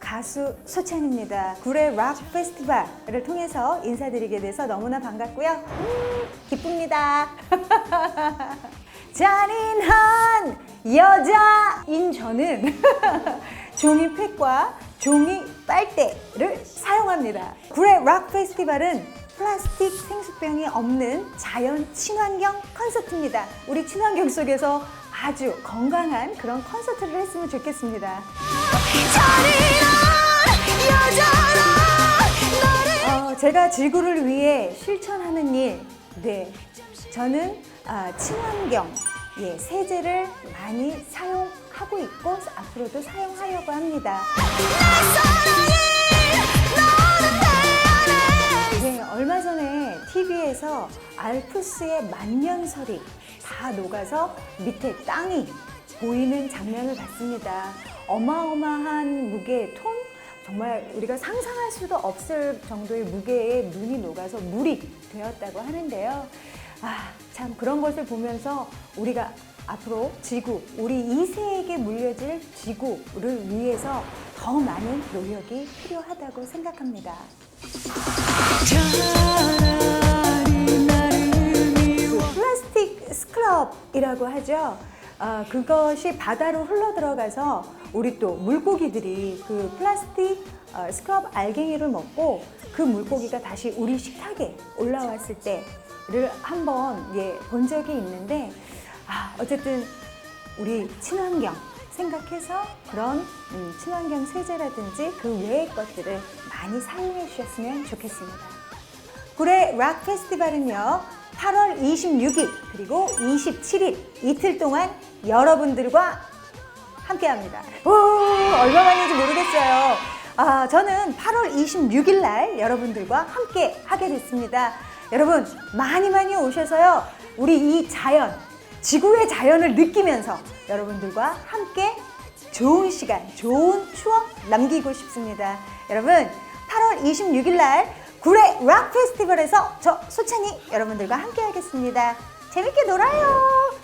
가수 소찬입니다. 구례 락 페스티벌을 통해서 인사드리게 돼서 너무나 반갑고요. 음, 기쁩니다. 잔인한 여자인 저는 종이팩과 종이 빨대를 사용합니다. 구례 락 페스티벌은 플라스틱 생수병이 없는 자연 친환경 콘서트입니다. 우리 친환경 속에서 아주 건강한 그런 콘서트를 했으면 좋겠습니다. 어, 제가 지구를 위해 실천하는 일, 네, 저는 아, 친환경, 예, 세제를 많이 사용하고 있고 앞으로도 사용하려고 합니다. 네, 얼마 전에 TV에서 알프스의 만년설이 다 녹아서 밑에 땅이 보이는 장면을 봤습니다. 어마어마한 무게의 톤? 정말 우리가 상상할 수도 없을 정도의 무게의 눈이 녹아서 물이 되었다고 하는데요. 아, 참 그런 것을 보면서 우리가 앞으로 지구, 우리 2세에게 물려질 지구를 위해서 더 많은 노력이 필요하다고 생각합니다. 그 플라스틱 스크럽이라고 하죠. 어, 그것이 바다로 흘러 들어가서 우리 또 물고기들이 그 플라스틱 어, 스크럽 알갱이를 먹고 그 물고기가 다시 우리 식탁에 올라왔을 때를 한번 예, 본 적이 있는데 아, 어쨌든 우리 친환경 생각해서 그런 음, 친환경 세제라든지 그 외의 것들을 많이 사용해 주셨으면 좋겠습니다. 구례 락 페스티벌은요 8월 26일 그리고 27일 이틀 동안 여러분들과 함께합니다. 오, 얼마 만인지 모르겠어요. 아, 저는 8월 26일 날 여러분들과 함께 하게 됐습니다. 여러분 많이 많이 오셔서요 우리 이 자연 지구의 자연을 느끼면서 여러분들과 함께 좋은 시간, 좋은 추억 남기고 싶습니다. 여러분, 8월 26일 날 구례 락 페스티벌에서 저 소찬이 여러분들과 함께 하겠습니다. 재밌게 놀아요.